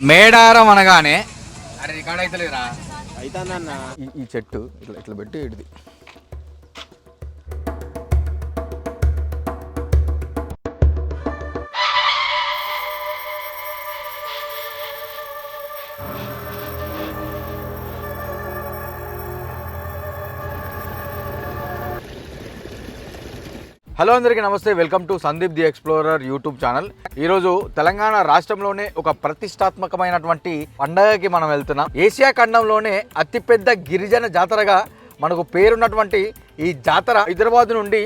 మేడారం అనగానే అరే రికార్డ్ అవుతుందన్న ఈ ఈ చెట్టు ఇట్లా ఇట్లా పెట్టి ఇడిది. హలో అందరికీ నమస్తే. Welcome to Sandeep the explorer YouTube channel. ఈరోజు తెలంగాణ రాష్ట్రంలోనే ఒక ప్రతిష్టాత్మకమైనటువంటి పండగకి మనం వెళ్తున్నాం. ఏషియా ఖండంలోనే అతిపెద్ద గిరిజన జాతరగా మనకు పేరున్నటువంటి ఈ జాతర హైదరాబాద్ నుండి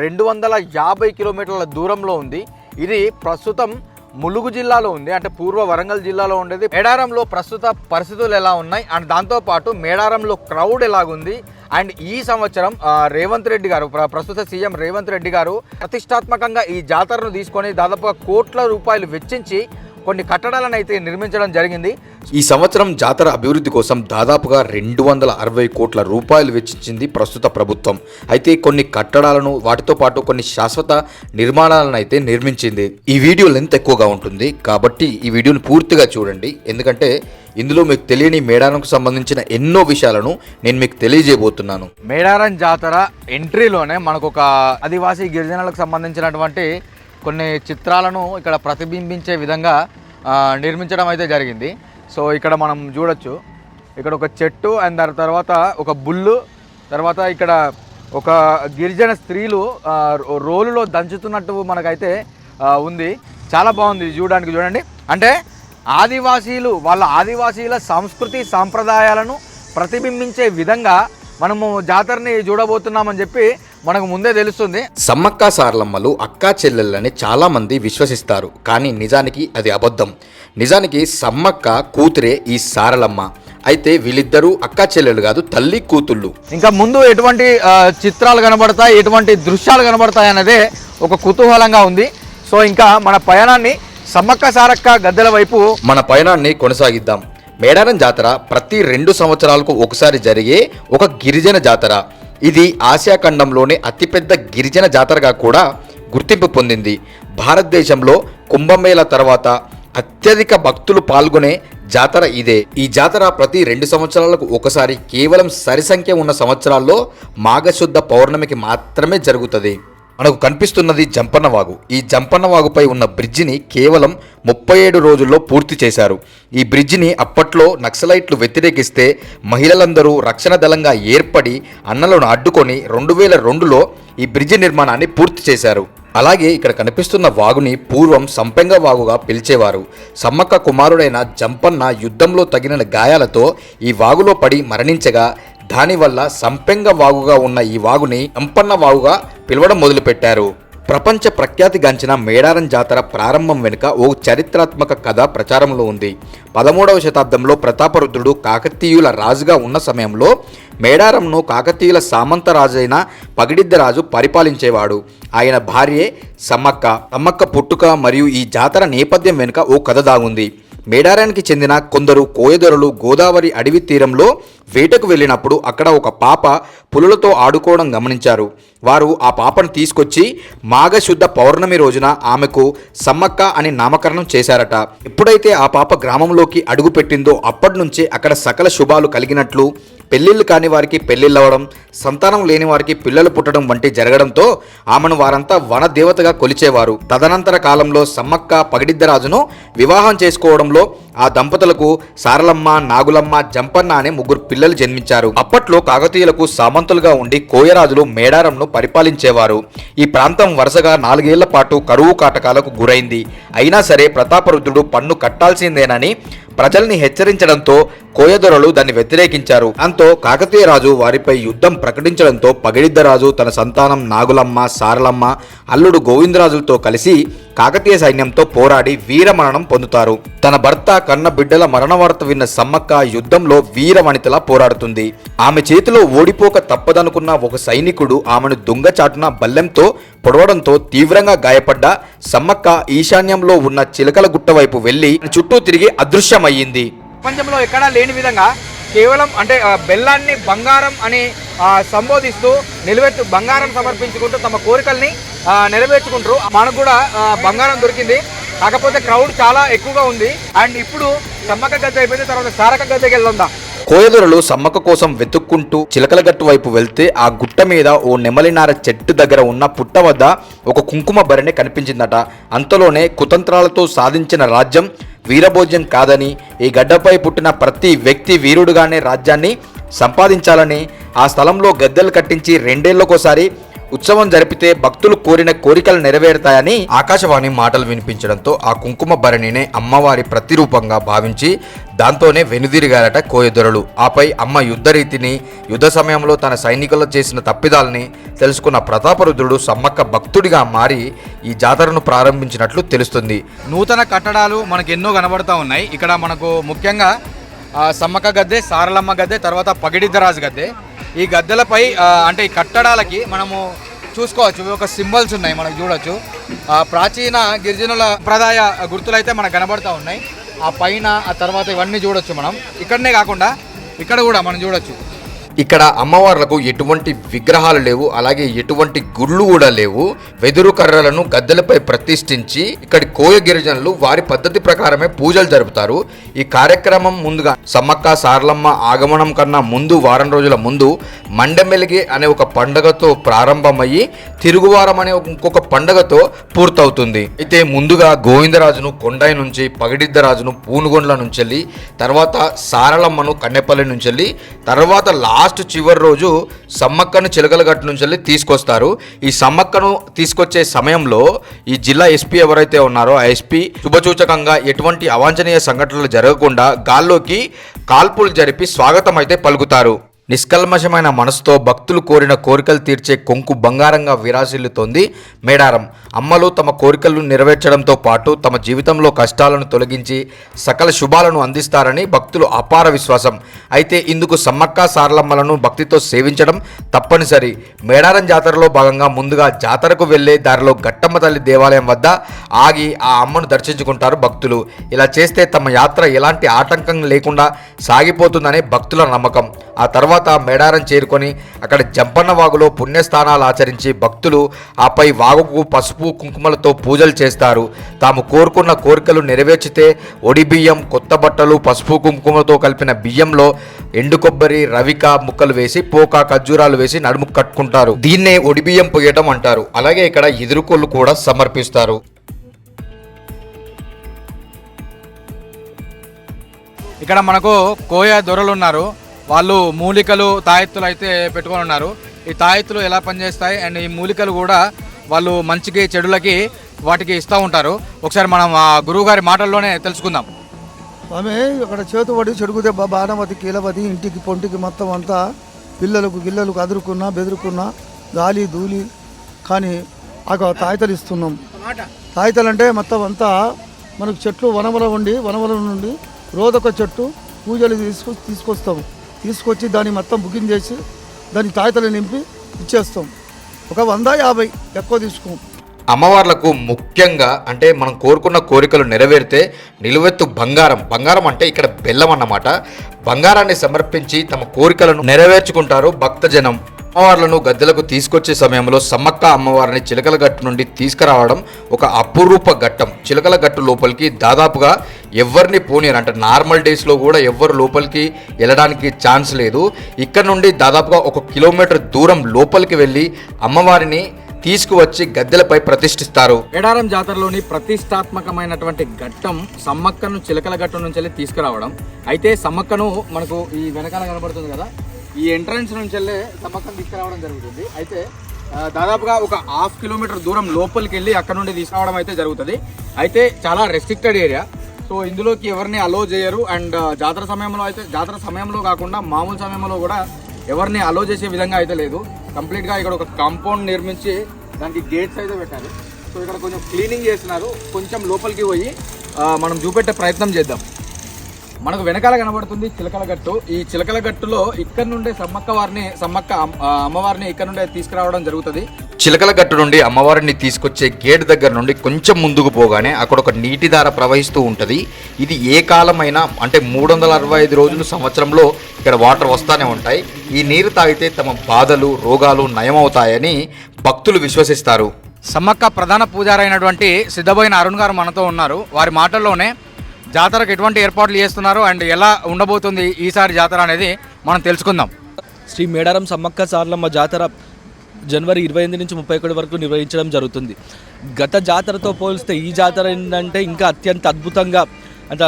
రెండు వందల యాభై కిలోమీటర్ల దూరంలో ఉంది. ఇది ప్రస్తుతం ములుగు జిల్లాలో ఉంది. అంటే పూర్వ వరంగల్ జిల్లాలో ఉండేది. మేడారంలో ప్రస్తుత పరిస్థితులు ఎలా ఉన్నాయి? అండ్ దాంతోపాటు మేడారంలో క్రౌడ్ ఎలాగుంది? అండ్ ఈ సంవత్సరం రేవంత్ రెడ్డి గారు ప్ర- ప్రస్తుత సీఎం రేవంత్ రెడ్డి గారు ప్రతిష్టాత్మకంగా ఈ జాతరను తీసుకొని దాదాపుగా కోట్ల రూపాయలు వెచ్చించి కొన్ని కట్టడాలను అయితే నిర్మించడం జరిగింది. ఈ సంవత్సరం జాతర అభివృద్ధి కోసం దాదాపుగా రెండు వందల అరవై కోట్ల రూపాయలు వెచ్చించింది ప్రస్తుత ప్రభుత్వం. అయితే కొన్ని కట్టడాలను వాటితో పాటు కొన్ని శాశ్వత నిర్మాణాలను అయితే నిర్మించింది. ఈ వీడియో లెంత్ ఎక్కువగా ఉంటుంది. కాబట్టి ఈ వీడియోని పూర్తిగా చూడండి. ఎందుకంటే ఇందులో మీకు తెలియని మేడారంకు సంబంధించిన ఎన్నో విషయాలను నేను మీకు తెలియజేయబోతున్నాను. మేడారం జాతర ఎంట్రీలోనే మనకు ఒక ఆదివాసీ గిరిజనులకు సంబంధించినటువంటి కొన్ని చిత్రాలను ఇక్కడ ప్రతిబింబించే విధంగా నిర్మించడం అయితే జరిగింది. సో ఇక్కడ మనం చూడొచ్చు. ఇక్కడ ఒక చెట్టు అండ్ దాని తర్వాత ఒక బుల్లు తర్వాత ఇక్కడ ఒక గిరిజన స్త్రీలు రో- రోలులో దంచుతున్నట్టు మనకైతే ఉంది. చాలా బాగుంది చూడడానికి చూడండి. అంటే ఆదివాసీలు వాళ్ళ ఆదివాసీల సంస్కృతి సాంప్రదాయాలను ప్రతిబింబించే విధంగా మనము జాతరని చూడబోతున్నామని చెప్పి మనకు ముందే తెలుస్తుంది. సమ్మక్క సారలమ్మలు అక్కా చెల్లెళ్ళని చాలా మంది విశ్వసిస్తారు. కానీ నిజానికి అది అబద్ధం. నిజానికి సమ్మక్క కూతురే ఈ సారలమ్మ. అయితే వీళ్ళిద్దరూ అక్కా చెల్లెలు కాదు తల్లి కూతుళ్ళు. ఇంకా ముందు ఎటువంటి చిత్రాలు కనబడతాయి ఎటువంటి దృశ్యాలు కనబడతాయి అన్నదే ఒక కుతూహలంగా ఉంది. సో ఇంకా మన పయనాన్ని సమ్మక్క సారక్క గద్దెల వైపు మన పయనాన్ని కొనసాగిద్దాం. మేడారం జాతర ప్రతి రెండు సంవత్సరాలకు ఒకసారి జరిగే ఒక గిరిజన జాతర. ఇది ఆసియా ఖండంలోనే అతిపెద్ద గిరిజన జాతరగా కూడా గుర్తింపు పొందింది. భారతదేశంలో కుంభమేళ తర్వాత అత్యధిక భక్తులు పాల్గొనే జాతర ఇదే. ఈ జాతర ప్రతి రెండు సంవత్సరాలకు ఒకసారి కేవలం సరి సంఖ్య ఉన్న సంవత్సరాల్లో మాఘశుద్ధ పౌర్ణమికి మాత్రమే జరుగుతుంది. మనకు కనిపిస్తున్నది జంపన్న వాగు ఈ జంపన్న వాగుపై ఉన్న బ్రిడ్జిని కేవలం ముప్పై ఏడు రోజుల్లో పూర్తి చేశారు. ఈ బ్రిడ్జిని అప్పట్లో నక్సలైట్లు వ్యతిరేకిస్తే మహిళలందరూ రక్షణ దళంగా ఏర్పడి అన్నలను అడ్డుకొని రెండు వేల రెండులో ఈ బ్రిడ్జి నిర్మాణాన్ని పూర్తి చేశారు. అలాగే ఇక్కడ కనిపిస్తున్న వాగుని పూర్వం సంపెంగ వాగుగా పిలిచేవారు. సమ్మక్క కుమారుడైన జంపన్న యుద్ధంలో తగిన గాయాలతో ఈ వాగులో పడి మరణించగా దానివల్ల సంపెంగ వాగుగా ఉన్న ఈ వాగుని సంపన్న వాగుగా పిలవడం మొదలుపెట్టారు. ప్రపంచ ప్రఖ్యాతిగాంచిన మేడారం జాతర ప్రారంభం వెనుక ఓ చరిత్రాత్మక కథ ప్రచారంలో ఉంది. పదమూడవ శతాబ్దంలో ప్రతాపరుద్రుడు కాకతీయుల రాజుగా ఉన్న సమయంలో మేడారంను కాకతీయుల సామంత రాజైన పగిడిద్దరాజు పరిపాలించేవాడు. ఆయన భార్యే సమ్మక్క. సమ్మక్క పుట్టుక మరియు ఈ జాతర నేపథ్యం వెనుక ఓ కథ దాగుంది. మేడారానికి చెందిన కొందరు కోయదొరలు గోదావరి అడవి తీరంలో వేటకు వెళ్ళినప్పుడు అక్కడ ఒక పాప పులులతో ఆడుకోవడం గమనించారు. వారు ఆ పాపను తీసుకొచ్చి మాఘశుద్ధ పౌర్ణమి రోజున ఆమెకు సమ్మక్క అని నామకరణం చేశారట. ఎప్పుడైతే ఆ పాప గ్రామంలోకి అడుగుపెట్టిందో అప్పటి నుంచే అక్కడ సకల శుభాలు కలిగినట్లు పెళ్ళిళ్ళు కాని వారికి పెళ్ళిళ్ళవడం సంతానం లేని వారికి పిల్లలు పుట్టడం వంటి జరగడంతో ఆమెను వారంతా వనదేవతగా కొలిచేవారు. తదనంతర కాలంలో సమ్మక్క పగిడిద్దరాజును వివాహం చేసుకోవడంలో ఆ దంపతులకు సారలమ్మ నాగులమ్మ జంపన్న అనే ముగ్గురు పిల్లలు జన్మించారు. అప్పట్లో కాకతీయులకు సామంతులుగా ఉండి కోయరాజులు మేడారంను పరిపాలించేవారు. ఈ ప్రాంతం వరుసగా నాలుగేళ్ళ పాటు కరువు కాటకాలకు గురైంది. అయినా సరే ప్రతాపరుద్రుడు పన్ను కట్టాల్సిందేనని ప్రజల్ని హెచ్చరించడంతో కోయదొరలు దాన్ని వ్యతిరేకించారు. దాంతో కాకతీయ రాజు వారిపై యుద్ధం ప్రకటించడంతో పగిడిద్దరాజు తన సంతానం నాగులమ్మ సారలమ్మ అల్లుడు గోవిందరాజులతో కలిసి కాకతీయ సైన్యంతో పోరాడి వీరమరణం పొందుతారు. తన భర్త కన్న బిడ్డల మరణ వార్త విన్న సమ్మక్క యుద్ధంలో వీరవనితలా పోరాడుతుంది. ఆమె చేతిలో ఓడిపోక తప్పదనుకున్న ఒక సైనికుడు ఆమెను దొంగచాటున బల్లెంతో పొడవడంతో తీవ్రంగా గాయపడ్డ సమ్మక్క ఈశాన్యంలో ఉన్న చిలకల గుట్ట వైపు వెళ్ళి చుట్టూ తిరిగి అయింది ప్రపంచంలో ఎక్కడా లేని విధంగా కేవలం అంటే బెల్లాన్ని బంగారం అని సంబోధిస్తూ నిలబెట్టు బంగారం సమర్పించుకుంటూ తమ కోరికల్ని ఆ, నెరవేర్చుకుంటారు. మనకు కూడా బంగారం దొరికింది. కాకపోతే క్రౌడ్ చాలా ఎక్కువగా ఉంది. అండ్ ఇప్పుడు సమ్మక్క గద్దె అయిపోయిన తర్వాత సారక గద్దెకి వెళ్దాం. కోయదొరలు సమ్మక కోసం వెతుక్కుంటూ చిలకలగట్టు వైపు వెళ్తే ఆ గుట్ట మీద ఓ నెమలినార చెట్టు దగ్గర ఉన్న పుట్ట వద్ద ఒక కుంకుమ భరణి కనిపించిందట. అంతలోనే కుతంత్రాలతో సాధించిన రాజ్యం వీరభోజ్యం కాదని ఈ గడ్డపై పుట్టిన ప్రతి వ్యక్తి వీరుడుగానే రాజ్యాన్ని సంపాదించాలని ఆ స్థలంలో గద్దెలు కట్టించి రెండేళ్ళకోసారి ఉత్సవం జరిపితే భక్తులు కోరిన కోరికలు నెరవేరుతాయని ఆకాశవాణి మాటలు వినిపించడంతో ఆ కుంకుమ భరణినే అమ్మవారి ప్రతిరూపంగా భావించి దాంతోనే వెనుదిరిగారట కోయదొరలు. ఆపై అమ్మ యుద్ధ రీతిని యుద్ధ సమయంలో తన సైనికులు చేసిన తప్పిదాలని తెలుసుకున్న ప్రతాపరుద్రుడు సమ్మక్క భక్తుడిగా మారి ఈ జాతరను ప్రారంభించినట్లు తెలుస్తుంది. నూతన కట్టడాలు మనకు ఎన్నో కనబడతా ఉన్నాయి. ఇక్కడ మనకు ముఖ్యంగా సమ్మక్క గద్దె సారలమ్మ గద్దె తర్వాత పగిడిద్దరాజు గద్దె. ఈ గద్దెలపై అంటే ఈ కట్టడాలకి మనము చూసుకోవచ్చు. ఒక సింబల్స్ ఉన్నాయి మనం చూడొచ్చు. ప్రాచీన గిరిజనుల సంప్రదాయ గుర్తులు అయితే మనకు కనబడతా ఉన్నాయి. ఆ పైన ఆ తర్వాత ఇవన్నీ చూడొచ్చు మనం. ఇక్కడనే కాకుండా ఇక్కడ కూడా మనం చూడొచ్చు. ఇక్కడ అమ్మవార్లకు ఎటువంటి విగ్రహాలు లేవు అలాగే ఎటువంటి గుళ్ళు కూడా లేవు. వెదురు కర్రలను గద్దెలపై ప్రతిష్ఠించి ఇక్కడి కోయ గిరిజనులు వారి పద్ధతి ప్రకారమే పూజలు జరుపుతారు. ఈ కార్యక్రమం ముందుగా సమ్మక్క సారలమ్మ ఆగమనం కన్నా ముందు వారం రోజుల ముందు మండమెలిగి అనే ఒక పండగతో ప్రారంభమయ్యి తిరుగువారం అనే ఇంకొక పండగతో పూర్తవుతుంది. అయితే ముందుగా గోవిందరాజును కొండై నుంచి పగిడిద్దరాజును పూనుగొండ్ల నుంచి వెళ్ళి తర్వాత సారలమ్మను కన్నెపల్లి నుంచి వెళ్ళి తర్వాత లాస్ట్ చివరి రోజు సమ్మక్కను చిలకలగట్టు నుంచి వెళ్ళి తీసుకొస్తారు. ఈ సమ్మక్కను తీసుకొచ్చే సమయంలో ఈ జిల్లా ఎస్పీ ఎవరైతే ఉన్నారో ఆ ఎస్పీ శుభసూచకంగా ఎటువంటి అవాంఛనీయ సంఘటనలు జరగకుండా గాల్లోకి కాల్పులు జరిపి స్వాగతం అయితే పలుకుతారు. నిష్కల్మషమైన మనసుతో భక్తులు కోరిన కోరికలు తీర్చే కొంకు బంగారంగా విరాసిల్లుతోంది మేడారం. అమ్మలు తమ కోరికలను నెరవేర్చడంతో పాటు తమ జీవితంలో కష్టాలను తొలగించి సకల శుభాలను అందిస్తారని భక్తులు అపార విశ్వాసం. అయితే ఇందుకు సమ్మక్క సారలమ్మలను భక్తితో సేవించడం తప్పనిసరి. మేడారం జాతరలో భాగంగా ముందుగా జాతరకు వెళ్ళే దారిలో గట్టమ్మ తల్లి దేవాలయం వద్ద ఆగి ఆ అమ్మను దర్శించుకుంటారు భక్తులు. ఇలా చేస్తే తమ యాత్ర ఎలాంటి ఆటంకం లేకుండా సాగిపోతుందనే భక్తుల నమ్మకం. ఆ తర్వాత మేడారం చేరుకొని అక్కడ జంపన్న వాగులో పుణ్యస్థానాలు ఆచరించి భక్తులు ఆపై వాగుకు పసుపు కుంకుమలతో పూజలు చేస్తారు. తాము కోరుకున్న కోరికలు నెరవేర్చితే ఒడి బియ్యం కొత్త బట్టలు పసుపు కుంకుమలతో కలిపిన బియ్యంలో ఎండు కొబ్బరి రవిక ముక్కలు వేసి పోక ఖర్జూరాలు వేసి నడుము కట్టుకుంటారు. దీన్నే ఒడి బియ్యం పొయ్యటం అంటారు. అలాగే ఇక్కడ ఎదురుకోళ్ళు కూడా సమర్పిస్తారు. ఇక్కడ మనకు కోయ దొరలు ఉన్నారు. వాళ్ళు మూలికలు తాయెత్తులు అయితే పెట్టుకొని ఉన్నారు. ఈ తాయెత్తులు ఎలా పనిచేస్తాయి? అండ్ ఈ మూలికలు కూడా వాళ్ళు మంచికి చెడులకి వాటికి ఇస్తూ ఉంటారు. ఒకసారి మనం ఆ గురువు గారి మాటల్లోనే తెలుసుకుందాం. ఆమె అక్కడ చేతుబడి చెడుగు దెబ్బ బాణమతి కీలవతి ఇంటికి పొంటికి మొత్తం అంతా పిల్లలకు గిల్లలకు అదురుకున్నా బెదురుకున్నా గాలి ధూళి కానీ అక్కడ తాయితలు ఇస్తున్నాం. తాయితలు అంటే మొత్తం అంతా మనకు చెట్లు వనమల ఉండి వనమల నుండి రోజొక చెట్టు పూజలు తీసుకు తీసుకొస్తాం. తీసుకొచ్చి దాన్ని మొత్తం బుకింగ్ చేసి దాని తాయితలు నింపి ఇచ్చేస్తాం. ఒక వంద యాభై ఎక్కువ తీసుకోం. అమ్మవార్లకు ముఖ్యంగా అంటే మనం కోరుకున్న కోరికలు నెరవేరితే నిలువెత్తు బంగారం. బంగారం అంటే ఇక్కడ బెల్లం అన్నమాట. బంగారాన్ని సమర్పించి తమ కోరికలను నెరవేర్చుకుంటారు భక్తజనం. అమ్మవార్లను గద్దెలకు తీసుకొచ్చే సమయంలో సమ్మక్క అమ్మవారిని చిలకల గట్టు నుండి తీసుకురావడం ఒక అపురూప ఘట్టం. చిలకల గట్టు లోపలికి దాదాపుగా ఎవరిని పోనీరు అంటే నార్మల్ డేస్లో కూడా ఎవ్వరు లోపలికి వెళ్ళడానికి ఛాన్స్ లేదు. ఇక్కడ నుండి దాదాపుగా ఒక కిలోమీటర్ దూరం లోపలికి వెళ్ళి అమ్మవారిని తీసుకువచ్చి గద్దెలపై ప్రతిష్ఠిస్తారు. ఎడారం జాతరలోని ప్రతిష్టాత్మకమైనటువంటి ఘట్టం సమ్మక్కను చిలకల ఘట్టం నుంచి వెళ్ళి తీసుకురావడం. అయితే సమ్మక్కను మనకు ఈ వెనకాల కనబడుతుంది కదా ఈ ఎంట్రన్స్ నుంచి సమ్మక్కను తీసుకురావడం జరుగుతుంది. అయితే దాదాపుగా ఒక హాఫ్ కిలోమీటర్ దూరం లోపలికి వెళ్ళి అక్కడ నుండి తీసుకురావడం అయితే జరుగుతుంది. అయితే చాలా రెస్ట్రిక్టెడ్ ఏరియా సో ఇందులోకి ఎవరిని అలో చేయరు. అండ్ జాతర సమయంలో అయితే జాతర సమయంలో కాకుండా మామూలు సమయంలో కూడా ఎవరిని అలో చేసే విధంగా అయితే లేదు. కంప్లీట్గా ఇక్కడ ఒక కాంపౌండ్ నిర్మించి దానికి గేట్స్ అయితే పెట్టారు. సో ఇక్కడ కొంచెం క్లీనింగ్ చేస్తున్నారు. కొంచెం లోపలికి పోయి మనం చూపెట్టే ప్రయత్నం చేద్దాం. మనకు వెనకాల కనబడుతుంది చిలకల గట్టు. ఈ చిలకల గట్టులో ఇక్కడ నుండే సమ్మక్క వారిని సమ్మక్క అమ్మవారిని ఇక్కడ నుండే తీసుకురావడం జరుగుతుంది. చిలకల గట్టు నుండి అమ్మవారిని తీసుకొచ్చే గేట్ దగ్గర నుండి కొంచెం ముందుకు పోగానే అక్కడ ఒక నీటి ధార ప్రవహిస్తూ ఉంటుంది. ఇది ఏ కాలమైనా అంటే మూడు వందల అరవై ఐదు రోజులు సంవత్సరంలో ఇక్కడ వాటర్ వస్తానే ఉంటాయి. ఈ నీరు తాగితే తమ బాధలు రోగాలు నయమవుతాయని భక్తులు విశ్వసిస్తారు. సమ్మక్క ప్రధాన పూజారి అయినటువంటి సిద్ధబోయిన అరుణ్ గారు మనతో ఉన్నారు. వారి మాటల్లోనే జాతరకు ఎటువంటి ఏర్పాట్లు చేస్తున్నారు అండ్ ఎలా ఉండబోతుంది ఈసారి జాతర అనేది మనం తెలుసుకుందాం. శ్రీ మేడారం సమ్మక్క సార్లమ్మ జాతర జనవరి ఇరవై ఎనిమిది నుంచి ముప్పై ఒకటి వరకు నిర్వహించడం జరుగుతుంది. గత జాతరతో పోలిస్తే ఈ జాతర ఏంటంటే ఇంకా అత్యంత అద్భుతంగా అంత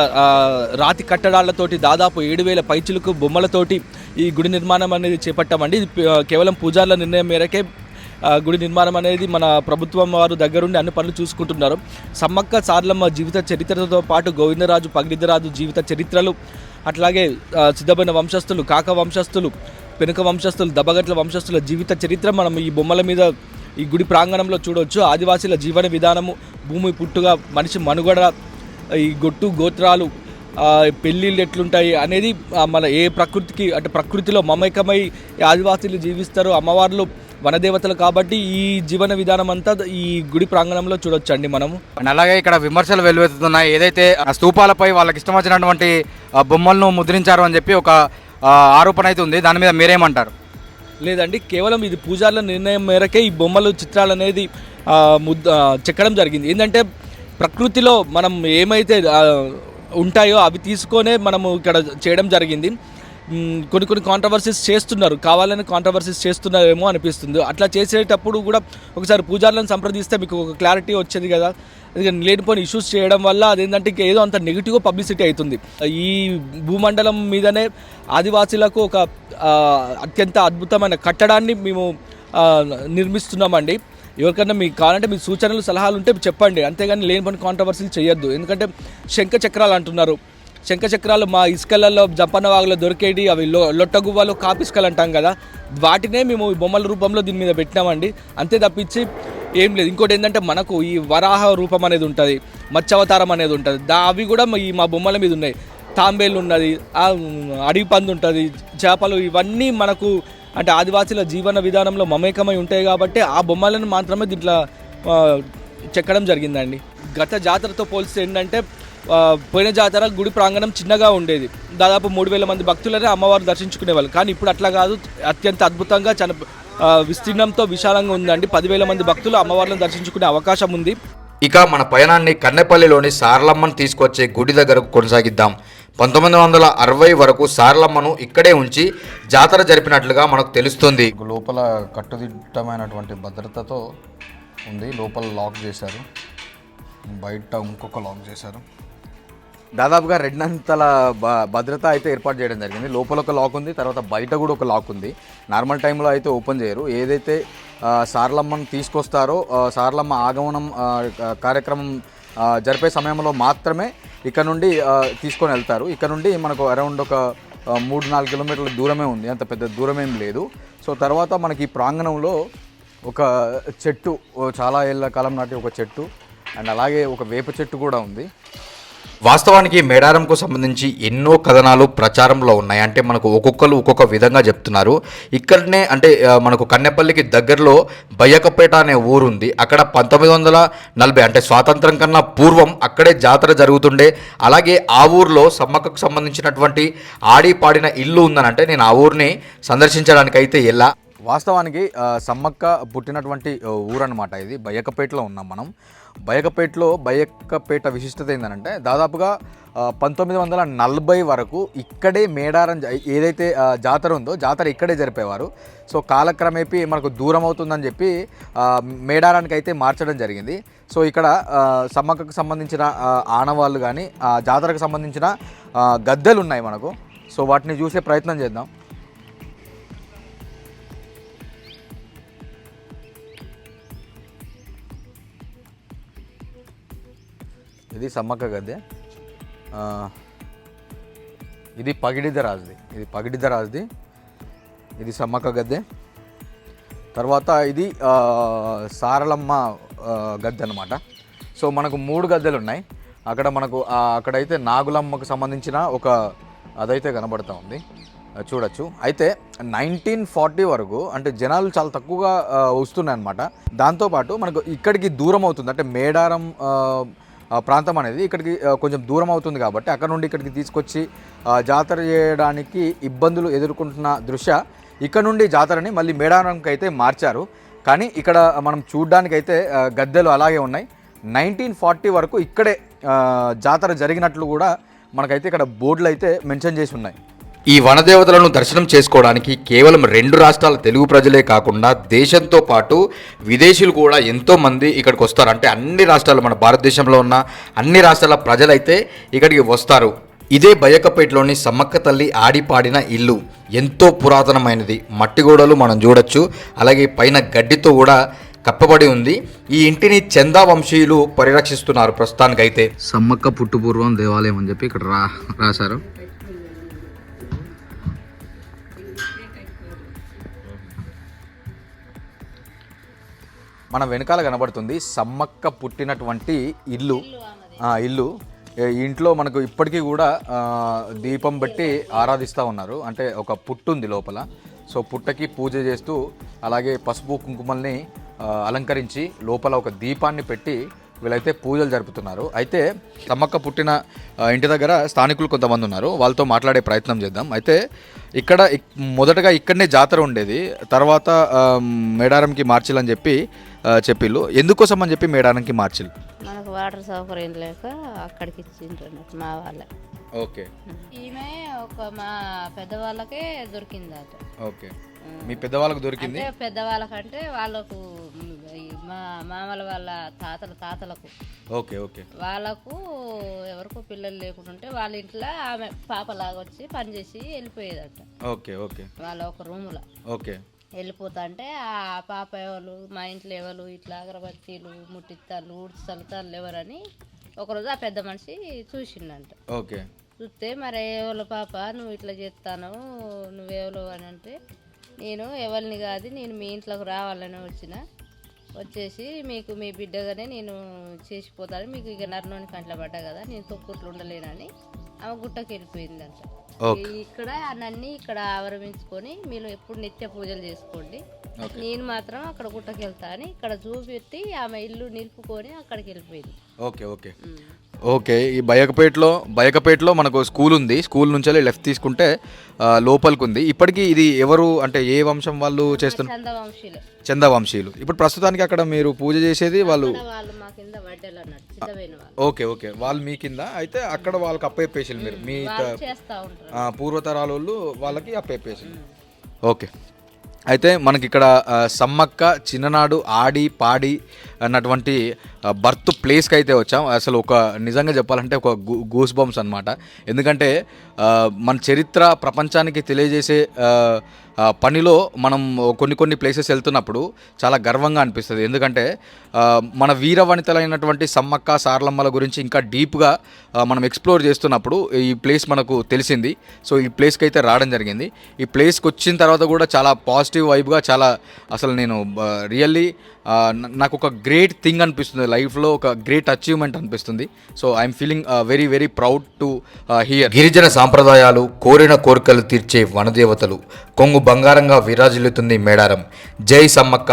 రాతి కట్టడాలతోటి దాదాపు ఏడు వేల పైచులకు బొమ్మలతోటి ఈ గుడి నిర్మాణం అనేది చేపట్టామండి. ఇది కేవలం పూజార్ల నిర్ణయం మేరకే గుడి నిర్మాణం అనేది మన ప్రభుత్వం వారు దగ్గరుండి అన్ని పనులు చూసుకుంటున్నారు. సమ్మక్క సార్లమ్మ జీవిత చరిత్రతో పాటు గోవిందరాజు పగిడిదరాజు జీవిత చరిత్రలు అట్లాగే సిద్ధమైన వంశస్థులు కాక వంశస్థులు పెనుక వంశస్థులు దబగట్ల వంశస్థుల జీవిత చరిత్ర మనం ఈ బొమ్మల మీద ఈ గుడి ప్రాంగణంలో చూడవచ్చు ఆదివాసీల జీవన విధానము భూమి పుట్టుగా మనిషి మనుగడ ఈ గొట్టు గోత్రాలు పెళ్ళిళ్ళు ఎట్లుంటాయి అనేది మన ఏ ప్రకృతికి అంటే ప్రకృతిలో మమేకమై ఆదివాసీలు జీవిస్తారు అమ్మవార్లు వనదేవతలు కాబట్టి ఈ జీవన విధానం అంతా ఈ గుడి ప్రాంగణంలో చూడొచ్చు అండి మనము అలాగే ఇక్కడ విమర్శలు వెలువెత్తుతున్నాయి. ఏదైతే ఆ స్తూపాలపై వాళ్ళకి ఇష్టం వచ్చినటువంటి బొమ్మలను ముద్రించారు అని చెప్పి ఒక ఆరోపణ అయితే ఉంది. దాని మీద మీరేమంటారు? లేదండి కేవలం ఇది పూజార్ల నిర్ణయం మేరకే ఈ బొమ్మలు చిత్రాలు అనేది ముద్ద చెక్కడం జరిగింది. ఏంటంటే ప్రకృతిలో మనం ఏమైతే ఉంటాయో అవి తీసుకొనే మనము ఇక్కడ చేయడం జరిగింది. కొన్ని కొన్ని కాంట్రవర్సీస్ చేస్తున్నారు. కావాలని కాంట్రవర్సీస్ చేస్తున్నారేమో అనిపిస్తుంది. అట్లా చేసేటప్పుడు కూడా ఒకసారి పూజార్లను సంప్రదిస్తే మీకు ఒక క్లారిటీ వచ్చేది కదా. లేనిపోయిన ఇష్యూస్ చేయడం వల్ల అదేంటంటే ఇంకా ఏదో అంత నెగిటివ్గా పబ్లిసిటీ అవుతుంది. ఈ భూమండలం మీదనే ఆదివాసీలకు ఒక అత్యంత అద్భుతమైన కట్టడాన్ని మేము నిర్మిస్తున్నామండి. ఎవరికైనా మీకు కావాలంటే మీ సూచనలు సలహాలు ఉంటే చెప్పండి. అంతేగాని లేనిపోయిన కాంట్రవర్సీలు చేయొద్దు. ఎందుకంటే శంఖ చక్రాలు అంటున్నారు. శంఖచక్రాలు మా ఇసుకలలో జంపన్నవాగులో దొరికేటి అవి లో లొట్టగువ్వలు కాపిసుకలు అంటాం కదా. వాటినే మేము బొమ్మల రూపంలో దీని మీద పెట్టినామండి. అంతే తప్పించి ఏం లేదు. ఇంకోటి ఏంటంటే మనకు ఈ వరాహ రూపం అనేది ఉంటుంది మత్స్యావతారం అనేది ఉంటుంది. దా అవి కూడా ఈ మా బొమ్మల మీద ఉన్నాయి. తాంబేలు ఉన్నది అడవి పంది ఉంటుంది చేపలు ఇవన్నీ మనకు అంటే ఆదివాసీల జీవన విధానంలో మమేకమై ఉంటాయి కాబట్టి ఆ బొమ్మలను మాత్రమే దీంట్లో చెక్కడం జరిగిందండి. గత జాతరతో పోలిస్తే ఏంటంటే పోయిన జాతర గుడి ప్రాంగణం చిన్నగా ఉండేది. దాదాపు మూడు వేల మంది భక్తులనే అమ్మవారు దర్శించుకునేవాళ్ళు. కానీ ఇప్పుడు అట్లా కాదు. అత్యంత అద్భుతంగా చన విస్తీర్ణంతో విశాలంగా ఉందండి. పదివేల మంది భక్తులు అమ్మవారిని దర్శించుకునే అవకాశం ఉంది. ఇక మన పయనాన్ని కన్నెపల్లిలోని సారలమ్మను తీసుకొచ్చే గుడి దగ్గరకు కొనసాగిద్దాం. పంతొమ్మిది వందల అరవై వరకు సారలమ్మను ఇక్కడే ఉంచి జాతర జరిపినట్లుగా మనకు తెలుస్తుంది. లోపల కట్టుదిట్టమైనటువంటి భద్రతతో ఉంది. లోపల లాక్ చేశారు. బయట ఇంకొక లాక్ చేశారు. దాదాపుగా రెండంతల భద్రత అయితే ఏర్పాటు చేయడం జరిగింది. లోపల ఒక లాక్ ఉంది తర్వాత బయట కూడా ఒక లాక్ ఉంది. నార్మల్ టైంలో అయితే ఓపెన్ చేయరు. ఏదైతే సారలమ్మను తీసుకొస్తారో సారలమ్మ ఆగమనం కార్యక్రమం జరిపే సమయంలో మాత్రమే ఇక్కడ నుండి తీసుకొని వెళ్తారు. ఇక్కడ నుండి మనకు అరౌండ్ ఒక మూడు నాలుగు కిలోమీటర్ల దూరమే ఉంది. అంత పెద్ద దూరం ఏం లేదు. సో తర్వాత మనకి ఈ ప్రాంగణంలో ఒక చెట్టు చాలా ఏళ్ళ కాలం నాటి ఒక చెట్టు. అండ్ అలాగే ఒక వేప చెట్టు కూడా ఉంది. వాస్తవానికి మేడారంకు సంబంధించి ఎన్నో కథనాలు ప్రచారంలో ఉన్నాయి. అంటే మనకు ఒక్కొక్కరు ఒక్కొక్క విధంగా చెప్తున్నారు. ఇక్కడనే అంటే మనకు కన్నెపల్లికి దగ్గరలో బయ్యకపేట అనే ఊరుంది. అక్కడ పంతొమ్మిది వందల నలభై అంటే స్వాతంత్రం కన్నా పూర్వం అక్కడే జాతర జరుగుతుండే. అలాగే ఆ ఊర్లో సమ్మక్కకు సంబంధించినటువంటి ఆడి పాడిన ఇల్లు ఉందని అంటే నేను ఆ ఊరిని సందర్శించడానికి అయితే ఎలా వాస్తవానికి సమ్మక్క పుట్టినటువంటి ఊరన్నమాట ఇది. బయ్యకపేటలో ఉన్నాం మనం. బయకపేటలో బయకపేట విశిష్టత ఏంటంటే దాదాపుగా పంతొమ్మిది వందల నలభై వరకు ఇక్కడే మేడారం ఏదైతే జాతర ఉందో జాతర ఇక్కడే జరిపేవారు. సో కాలక్రమేపీ మనకు దూరం అవుతుందని చెప్పి మేడారానికి అయితే మార్చడం జరిగింది. సో ఇక్కడ సమ్మక్కకు సంబంధించిన ఆనవాళ్ళు కానీ ఆ జాతరకు సంబంధించిన గద్దెలు ఉన్నాయి మనకు. సో వాటిని చూసే ప్రయత్నం చేద్దాం. ఇది సమ్మక్క గద్దె. ఇది పగిడిద రాజుది. ఇది పగిడిద రాజుది. ఇది సమ్మక్క గద్దె. తర్వాత ఇది సారలమ్మ గద్దె అనమాట సో మనకు మూడు గద్దెలు ఉన్నాయి అక్కడ మనకు అక్కడైతే నాగులమ్మకు సంబంధించిన ఒక అదైతే కనబడుతూ ఉంది. చూడొచ్చు. అయితే నైన్టీన్ ఫార్టీ వరకు అంటే జనాలు చాలా తక్కువగా వస్తున్నాయి అనమాట దాంతోపాటు మనకు ఇక్కడికి దూరం అవుతుంది. అంటే మేడారం ప్రాంతం అనేది ఇక్కడికి కొంచెం దూరం అవుతుంది కాబట్టి అక్కడ నుండి ఇక్కడికి తీసుకొచ్చి జాతర చేయడానికి ఇబ్బందులు ఎదుర్కొంటున్న దృశ్య ఇక్కడ నుండి జాతరని మళ్ళీ మేడారంకి అయితే మార్చారు. కానీ ఇక్కడ మనం చూడ్డానికైతే గద్దెలు అలాగే ఉన్నాయి. నైన్టీన్ ఫార్టీ వరకు ఇక్కడే జాతర జరిగినట్లు కూడా మనకైతే ఇక్కడ బోర్డులు అయితే మెన్షన్ చేసి ఉన్నాయి. ఈ వనదేవతలను దర్శనం చేసుకోవడానికి కేవలం రెండు రాష్ట్రాల తెలుగు ప్రజలే కాకుండా దేశంతో పాటు విదేశీయులు కూడా ఎంతో మంది ఇక్కడికి వస్తారు. అంటే అన్ని రాష్ట్రాలు మన భారతదేశంలో ఉన్న అన్ని రాష్ట్రాల ప్రజలైతే ఇక్కడికి వస్తారు. ఇదే బయకపేటలోని సమ్మక్క తల్లి ఆడిపాడిన ఇల్లు ఎంతో పురాతనమైనది. మట్టి గోడలు మనం చూడొచ్చు. అలాగే పైన గడ్డితో కూడా కప్పబడి ఉంది. ఈ ఇంటిని చందా వంశీయులు పరిరక్షిస్తున్నారు ప్రస్తుతానికైతే. సమ్మక్క పుట్టుపూర్వం దేవాలయం అని చెప్పి ఇక్కడ రా రాశారు. మన వెనకాల కనబడుతుంది సమ్మక్క పుట్టినటువంటి ఇల్లు. ఇల్లు ఇంట్లో మనకు ఇప్పటికీ కూడా దీపం పెట్టి ఆరాధిస్తూ ఉన్నారు. అంటే ఒక పుట్టు ఉంది లోపల. సో పుట్టకి పూజ చేస్తూ అలాగే పసుపు కుంకుమల్ని అలంకరించి లోపల ఒక దీపాన్ని పెట్టి వీళ్ళైతే పూజలు జరుపుతున్నారు. అయితే సమ్మక్క పుట్టిన ఇంటి దగ్గర స్థానికులు కొంతమంది ఉన్నారు. వాళ్ళతో మాట్లాడే ప్రయత్నం చేద్దాం. అయితే ఇక్కడ ఇక్- మొదటగా ఇక్కడనే జాతర ఉండేది. తర్వాత మేడారంకి మార్చిలని చెప్పి చెప్పిళ్ళు. ఎందుకోసం అని చెప్పి మేడారంకి మార్చిల్ మనకు వాటర్ సౌకర్యం లేక అక్కడికి ఇచ్చిండ్రు మా వాళ్ళే. ఓకే. ఈమె ఒక మా పెద్దవాళ్ళకే దొరికిందట. ఓకే. మీ పెద్దవాళ్ళకు దొరికింది? అంటే పెద్దవాళ్ళకంటే వాళ్ళకు మ్, ఈ మా మామల వాళ్ళ తాతల తాతలకు. Okay okay. వాళ్ళకు ఎవరికో పిల్లలు లేకుండా ఉంటే వాళ్ళ ఇంట్లో ఆమె పాపలాగా వచ్చి పనిచేసి వెళ్ళిపోయేదట. Okay okay. వాళ్ళ ఒక రూములో. ఓకే. వెళ్ళిపోతా అంటే ఆ పాప ఎవరు మా ఇంట్లో ఎవరు ఇట్లా అగరబత్తీలు ముట్టిత్తాలు ఊడ్చి చల్లుతారు ఎవరని ఒకరోజు ఆ పెద్ద మనిషి చూసిండంట. ఓకే. చూస్తే మరి ఎవరు పాప నువ్వు ఇట్లా చేస్తాను నువ్వెవరు అని అంటే నేను ఎవరిని కాదు నేను మీ ఇంట్లోకి రావాలని వచ్చిన. వచ్చేసి మీకు మీ బిడ్డగానే నేను చేసిపోతాను మీకు ఇక నర్నోని కంట్ల పడ్డా కదా నేను తొక్కుట్లు ఉండలేనని. ఆమె గుట్టకి వెళ్ళిపోయిందంట. ఇక్కడ నన్ను ఇక్కడ ఆవరమించుకొని మీరు ఎప్పుడు నిత్య పూజలు చేసుకోండి. నేను మాత్రం అక్కడ గుట్టకి వెళ్తా అని ఇక్కడ చూపెట్టి ఆమె ఇల్లు నిలుపుకొని అక్కడికి వెళ్ళిపోయింది. Okay okay. ఓకే ఈ బయకపేటలో బయకపేటలో మనకు స్కూల్ ఉంది. స్కూల్ నుంచి లెఫ్ట్ తీసుకుంటే లోపలికి ఉంది ఇప్పటికీ ఇది ఎవరు అంటే ఏ వంశం వాళ్ళు చేస్తున్నారు చందవంశీలే. ఇప్పుడు ప్రస్తుతానికి అక్కడ మీరు పూజ చేసేది వాళ్ళు ఓకే ఓకే. వాళ్ళు మీ కింద అయితే అక్కడ వాళ్ళకి అప్పయ్యేసారు మీరు. మీ పూర్వతరాల వాళ్ళు వాళ్ళకి అప్పయ్యేసారు ఓకే. అయితే మనకి ఇక్కడ సమ్మక్క చిన్ననాడు ఆడి పాడి అన్నటువంటి బర్త్ ప్లేస్కి అయితే వచ్చాం. అసలు ఒక నిజంగా చెప్పాలంటే ఒక గూస్ బాంబ్స్ అనమాట ఎందుకంటే మన చరిత్ర ప్రపంచానికి తెలియజేసే పనిలో మనం కొన్ని కొన్ని ప్లేసెస్ వెళ్తున్నప్పుడు చాలా గర్వంగా అనిపిస్తుంది. ఎందుకంటే మన వీర వనితలైనటువంటి సమ్మక్క సారలమ్మల గురించి ఇంకా డీప్గా మనం ఎక్స్ప్లోర్ చేస్తున్నప్పుడు ఈ ప్లేస్ మనకు తెలిసింది. సో ఈ ప్లేస్కి అయితే రావడం జరిగింది. ఈ ప్లేస్కి వచ్చిన తర్వాత కూడా చాలా పాజిటివ్ వైబ్గా చాలా అసలు నేను రియల్లీ నాకు ఒక గ్రేట్ థింగ్ అనిపిస్తుంది. లైఫ్లో ఒక గ్రేట్ అచీవ్మెంట్ అనిపిస్తుంది. So I'm feeling very very proud to here. గిరిజన సాంప్రదాయాలు కోరిన కోరికలు తీర్చే వనదేవతలు. కొంగు బంగారంగా విరాజిల్లుతుంది మేడారం. జై సమ్మక్క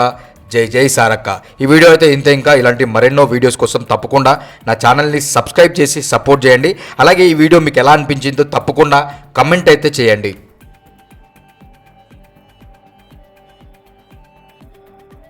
జై జై సారక్క. ఈ వీడియో అయితే ఇంత ఇంకా. ఇలాంటి మరెన్నో వీడియోస్ కోసం తప్పకుండా నా ఛానల్ని సబ్స్క్రైబ్ చేసి సపోర్ట్ చేయండి. అలాగే ఈ వీడియో మీకు ఎలా అనిపించిందో తప్పకుండా కమెంట్ అయితే చేయండి.